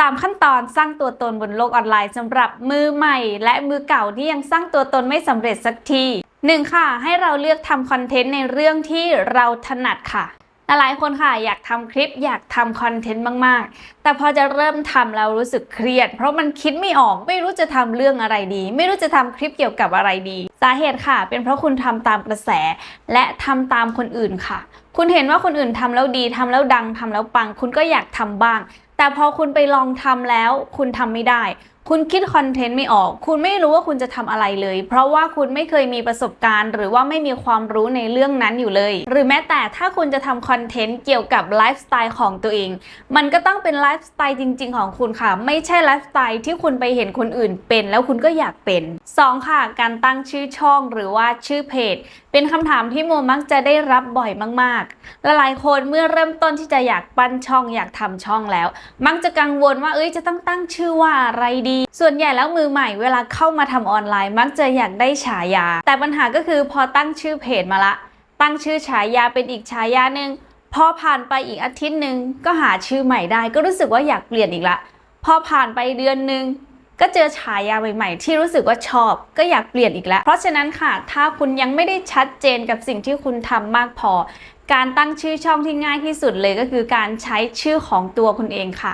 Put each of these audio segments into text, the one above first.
3 ขั้นตอนสร้างตัวตนบนโลกออนไลน์สำหรับมือใหม่ และมือเก่าที่ยังสร้างตัวตนไม่สำเร็จสักที 1. ค่ะ ให้เราเลือกทำคอนเทนต์ในเรื่องที่เราถนัดค่ะหลายคนค่ะอยากทำคลิปอยากทำคอนเทนต์มาก ๆ แต่พอจะเริ่มทำแล้วรู้สึกเครียด เพราะมันคิดไม่ออกไม่รู้จะทำเรื่องอะไรดี ไม่รู้จะทำคลิปเกี่ยวกับอะไรดี สาเหตุค่ะ เป็นเพราะคุณทำตามกระแส และทำตามคนอื่นค่ะ คุณเห็นว่าคนอื่นทำแล้วดีทำแล้วดังทำแล้วปัง คุณก็อยากทำบ้าง แต่พอคุณไปลองทำแล้ว คุณทำไม่ได้ คุณคิดคอนเทนต์ไม่ออก คุณไม่รู้ว่าคุณจะทำอะไรเลย เพราะว่าคุณไม่เคยมีประสบการณ์ หรือว่าไม่มีความรู้ในเรื่องนั้นอยู่เลย หรือแม้แต่ถ้าคุณจะทำคอนเทนต์เกี่ยวกับไลฟ์สไตล์ของตัวเอง มันก็ต้องเป็นไลฟ์สไตล์จริง ๆ ของคุณค่ะ ไม่ใช่ไลฟ์สไตล์ที่คุณไปเห็นคนอื่นเป็น แล้วคุณก็อยากเป็น 2. ค่ะ การตั้งชื่อช่องหรือว่าชื่อเพจ เป็นคำถามที่โมมักจะได้รับบ่อยมากๆและหลายคนเมื่อเริ่มต้นที่จะอยากปั้นช่องอยากทำช่องแล้ว มักจะกังวลว่าเอ้ยจะต้องตั้งชื่อว่าอะไรดีส่วนใหญ่แล้วมือใหม่เวลาเข้ามาทำออนไลน์ มักจะอยากได้ฉายา แต่ปัญหาก็คือพอตั้งชื่อเพจมาละ ตั้งชื่อฉายาเป็นอีกฉายาหนึ่งพอผ่านไปอีกอาทิตย์หนึ่งก็หาชื่อใหม่ได้ ก็รู้สึกว่าอยากเปลี่ยนอีกละ พอผ่านไปเดือนหนึ่ง ก็เจอฉายาใหม่ๆ ที่รู้สึกว่าชอบ ก็อยากเปลี่ยนอีกแล้ว เพราะฉะนั้นค่ะ ถ้าคุณยังไม่ได้ชัดเจนกับสิ่งที่คุณทำมากพอ การตั้งชื่อช่องที่ง่ายที่สุดเลยก็คือการใช้ชื่อของตัวคุณเองค่ะ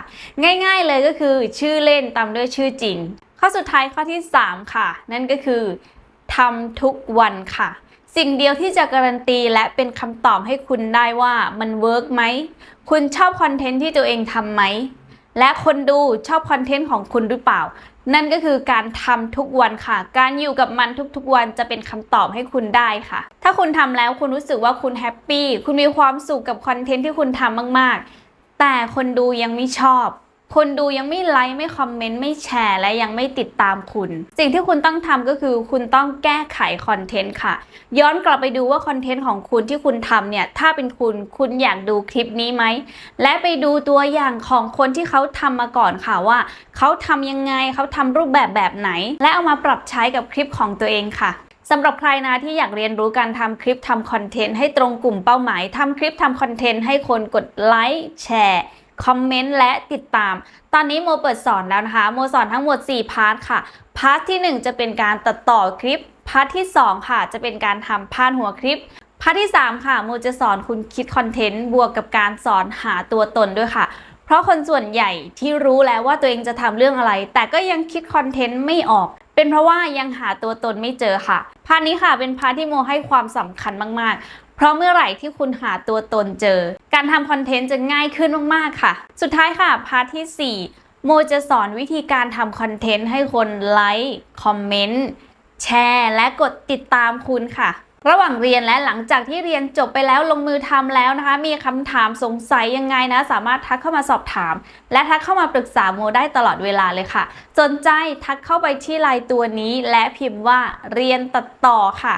ง่าย ๆ เลยก็คือชื่อเล่นตามด้วยชื่อจริง ข้อสุดท้ายข้อที่ 3 ค่ะ นั่นก็คือทำทุกวันค่ะสิ่งเดียวที่จะการันตีและเป็นคำตอบให้คุณได้ว่ามันเวิร์กไหม คุณชอบคอนเทนต์ที่ตัวเองทำไหม และคนดูชอบคอนเทนต์ของคุณหรือเปล่า นั่นก็คือการทำทุกวันค่ะ การอยู่กับมันทุกๆวันจะเป็นคำตอบให้คุณได้ค่ะ ถ้าคุณทำแล้วคุณรู้สึกว่าคุณแฮปปี้คุณมีความสุขกับคอนเทนต์ที่คุณทำมาก ๆ แต่คนดูยังไม่ชอบ คนดูยังไม่ไลค์ไม่คอมเมนต์ไม่แชร์และยังไม่ติดตามคุณ สิ่งที่คุณต้องทำก็คือคุณต้องแก้ไขคอนเทนต์ค่ะ ย้อนกลับไปดูว่าคอนเทนต์ของคุณที่คุณทำเนี่ย ถ้าเป็นคุณคุณอยากดูคลิปนี้ไหม และไปดูตัวอย่างของคนที่เขาทำมาก่อนค่ะว่า เขาทำยังไงเขาทำรูปแบบแบบไหน และเอามาปรับใช้กับคลิปของตัวเองค่ะสำหรับใครนะที่อยากเรียนรู้การทำคลิปทำคอนเทนต์ให้ตรงกลุ่มเป้าหมายทำคลิปทำคอนเทนต์ให้คนกดไลค์แชร์ คอมเมนต์และติดตาม ตอนนี้โมเปิดสอนแล้วนะคะ โมสอนทั้งหมด 4 พาร์ทค่ะ พาร์ทที่ 1 จะเป็นการตัดต่อคลิป พาร์ทที่ 2 ค่ะ จะเป็นการทำพาดหัวคลิป พาร์ทที่ 3 ค่ะโมจะสอนคุณคิดคอนเทนต์ บวกกับการสอนหาตัวตนด้วยค่ะ เพราะคนส่วนใหญ่ที่รู้แล้วว่าตัวเองจะทำเรื่องอะไร แต่ก็ยังคิดคอนเทนต์ไม่ออกเป็นเพราะว่ายังหาตัวตนไม่เจอค่ะ พาร์ทนี้ค่ะเป็นพาร์ทที่โมให้ความสำคัญมาก ๆ เพราะเมื่อไหร่ที่คุณหาตัวตนเจอ การทำคอนเทนต์จะง่ายขึ้นมากๆค่ะ สุดท้ายค่ะ พาร์ทที่ 4 โมจะสอนวิธีการทำคอนเทนต์ให้คนไลค์คอมเมนต์แชร์และกดติดตามคุณค่ะ ระหว่างเรียนและหลังจากที่เรียนจบไปแล้วลงมือทำแล้วนะคะ มีคำถามสงสัยยังไงนะ สามารถทักเข้ามาสอบถาม และทักเข้ามาปรึกษาโมได้ตลอดเวลาเลยค่ะ สนใจทักเข้าไปที่ไลน์ตัวนี้ และพิมพ์ว่าเรียนตัดต่อค่ะ